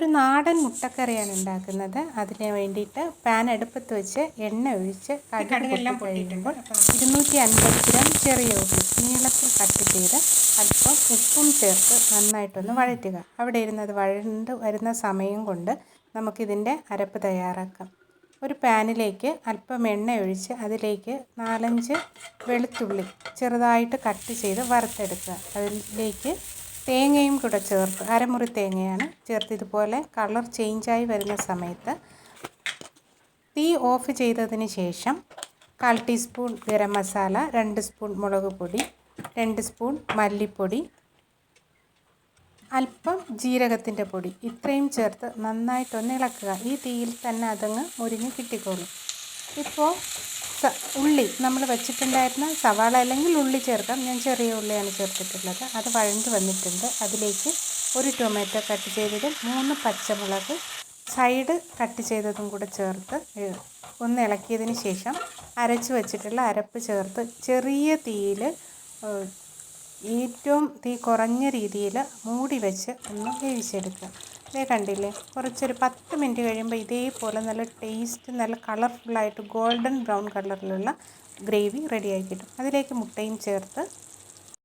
ഒരു നാടൻ മുട്ടക്കറിയാണ് ഉണ്ടാക്കുന്നത്. അതിന് വേണ്ടിയിട്ട് പാൻ അടുപ്പത്ത് വെച്ച് എണ്ണ ഒഴിച്ച് കടുകെല്ലാം പൊട്ടിയിട്ടുമ്പോൾ ഇരുന്നൂറ്റി അൻപത് ഗ്രാം ചെറിയ ഉള്ളി നീളത്തിൽ കട്ട് ചെയ്ത് അല്പം ഉപ്പും ചേർത്ത് നന്നായിട്ടൊന്ന് വഴറ്റുക. അവിടെ ഇരുന്നത് വഴണ്ട് വരുന്ന സമയം കൊണ്ട് നമുക്കിതിന്റെ അരപ്പ് തയ്യാറാക്കാം. ഒരു പാനിലേക്ക് അല്പം എണ്ണ ഒഴിച്ച് അതിലേക്ക് നാലഞ്ച് വെളുത്തുള്ളി ചെറുതായിട്ട് കട്ട് ചെയ്ത് വറുത്തെടുക്കുക. അതിലേക്ക് തേങ്ങയും കൂടെ ചേർത്ത് അരമുറി തേങ്ങയാണ് ചേർത്ത് ഇതുപോലെ കളർ ചേഞ്ചായി വരുന്ന സമയത്ത് തീ ഓഫ് ചെയ്തതിന് ശേഷം കാൽ ടീസ്പൂൺ ഗരം മസാല രണ്ട് സ്പൂൺ മുളക് പൊടി രണ്ട് സ്പൂൺ മല്ലിപ്പൊടി അല്പം ജീരകത്തിന്റെ പൊടി. ഇത്രയും ചേർത്ത് നന്നായിട്ടൊന്ന് ഇളക്കുക. ഈ തീയിൽ തന്നെ അതങ്ങ് മുരിഞ്ഞ് കിട്ടിക്കോളും. ഇപ്പോൾ ഉള്ളി നമ്മൾ വെച്ചിട്ടുണ്ടായിരുന്ന സവാള അല്ലെങ്കിൽ ഉള്ളി ചേർക്കാം. ഞാൻ ചെറിയ ഉള്ളിയാണ് ചേർത്തിട്ടുള്ളത്. അത് വഴണ്ട് വന്നിട്ടുണ്ട്. അതിലേക്ക് ഒരു ടൊമാറ്റോ കട്ട് ചെയ്തതും മൂന്ന് പച്ചമുളക് സൈഡ് കട്ട് ചെയ്തതും കൂടെ ചേർത്ത് ഒന്ന് ഇളക്കിയതിന് ശേഷം അരച്ച് വെച്ചിട്ടുള്ള അരപ്പ് ചേർത്ത് ചെറിയ തീയിൽ ഏറ്റവും തീ കുറഞ്ഞ രീതിയിൽ മൂടി വെച്ച് ഒന്ന് വേവിച്ചെടുക്കുക. ഇതേ കണ്ടില്ലേ? കുറച്ചൊരു പത്ത് മിനിറ്റ് കഴിയുമ്പോൾ ഇതേപോലെ നല്ല ടേസ്റ്റ് നല്ല കളർഫുള്ളായിട്ട് ഗോൾഡൻ ബ്രൗൺ കളറിലുള്ള ഗ്രേവി റെഡിയായി കിട്ടും. അതിലേക്ക് മുട്ടയും ചേർത്ത്